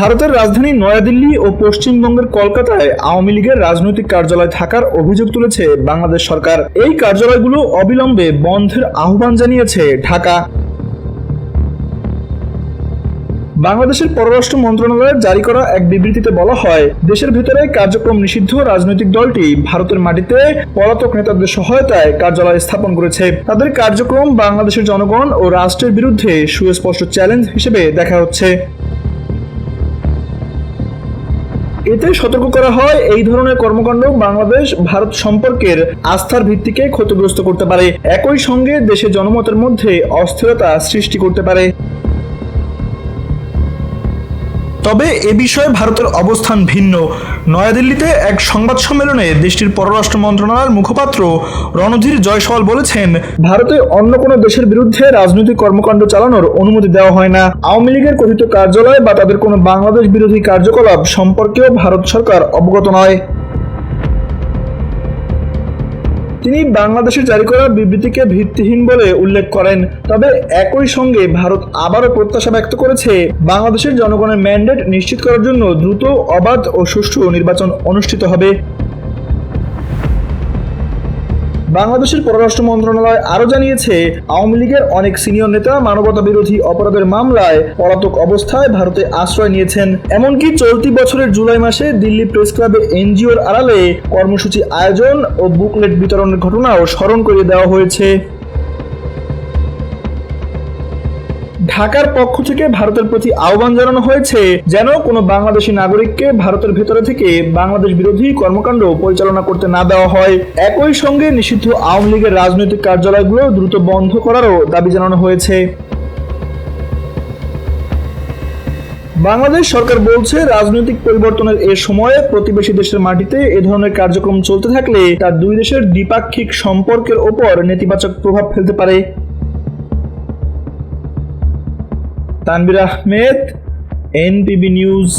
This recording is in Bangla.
ভারতের রাজধানী নয়াদিল্লি ও পশ্চিমবঙ্গের কলকাতায় আওয়ামী লীগের রাজনৈতিক কার্যালয় থাকার অভিযোগ তুলেছে বাংলাদেশ সরকার। এই কার্যালয়গুলো অবিলম্বে বন্ধের আহ্বান জানিয়েছে ঢাকা। বাংলাদেশের পররাষ্ট্র মন্ত্রণালয়ের জারি করা এক বিবৃতিতে বলা হয়, দেশের ভেতরে কার্যক্রম নিষিদ্ধ রাজনৈতিক দলটি ভারতের মাটিতে পলাতক নেতাদের সহায়তায় কার্যালয় স্থাপন করেছে। তাদের কার্যক্রম বাংলাদেশের জনগণ ও রাষ্ট্রের বিরুদ্ধে সুস্পষ্ট চ্যালেঞ্জ হিসেবে দেখা হচ্ছে। এতে সতর্ক করা হয়, এই ধরনের কর্মকাণ্ড বাংলাদেশ, ভারত সম্পর্কের আস্থার ভিত্তিকে ক্ষতিগ্রস্ত করতে পারে। একই সঙ্গে দেশের জনমতের মধ্যে অস্থিরতা সৃষ্টি করতে পারে। তবে এ বিষয়ে ভারতের অবস্থান ভিন্ন। নয়াদিল্লিতে এক সংবাদ সম্মেলনে দেশটির পররাষ্ট্র মন্ত্রণালয়ের মুখপাত্র রণধীর জয়সওয়াল বলেছেন, ভারতে অন্য কোনো দেশের বিরুদ্ধে রাজনৈতিক কর্মকাণ্ড চালানোর অনুমতি দেওয়া হয় না। আওয়ামী লীগের কথিত কার্যালয় বা তাদের কোনো বাংলাদেশ বিরোধী কার্যকলাপ সম্পর্কেও ভারত সরকার অবগত নয়। তিনি বাংলাদেশে জারি করা বিবৃতিকে ভিত্তিহীন বলে উল্লেখ করেন। তবে একই সঙ্গে ভারত আবারও প্রত্যাশা ব্যক্ত করেছে, বাংলাদেশের জনগণের ম্যান্ডেট নিশ্চিত করার জন্য দ্রুত, অবাধ ও সুষ্ঠু নির্বাচন অনুষ্ঠিত হবে। বাংলাদেশের পররাষ্ট্র মন্ত্রণালয় আরও জানিয়েছে, আওয়ামী লীগের অনেক সিনিয়র নেতা মানবতা বিরোধী অপরাধের মামলায় পলাতক অবস্থায় ভারতে আশ্রয় নিয়েছেন। এমনকি চলতি বছরের জুলাই মাসে দিল্লি প্রেস ক্লাবে এনজিওর আড়ালে কর্মসূচি আয়োজন ও বুকলেট বিতরণের ঘটনাও স্মরণ করিয়ে দেওয়া হয়েছে। ঢাকার পক্ষ থেকে ভারতের প্রতি আহ্বান জানানো হয়েছে যেন কোনো বাংলাদেশি নাগরিককে ভারতের ভেতরে থেকে বাংলাদেশ বিরোধী কর্মকাণ্ড পরিচালনা করতে না দেওয়া হয়। একই সঙ্গে নিষিদ্ধ আওয়ামী লীগের রাজনৈতিক কার্যালয়গুলো দ্রুত বন্ধ করারও দাবি জানানো হয়েছে। বাংলাদেশ সরকার বলছে, রাজনৈতিক পরিবর্তনের এ সময়ে প্রতিবেশী দেশের মাটিতে এ ধরনের কার্যক্রম চলতে থাকলে তা দুই দেশের দ্বিপাক্ষিক সম্পর্কের ওপর নেতিবাচক প্রভাব ফেলতে পারে। তানবির আহমেদ এনপিবি নিউজ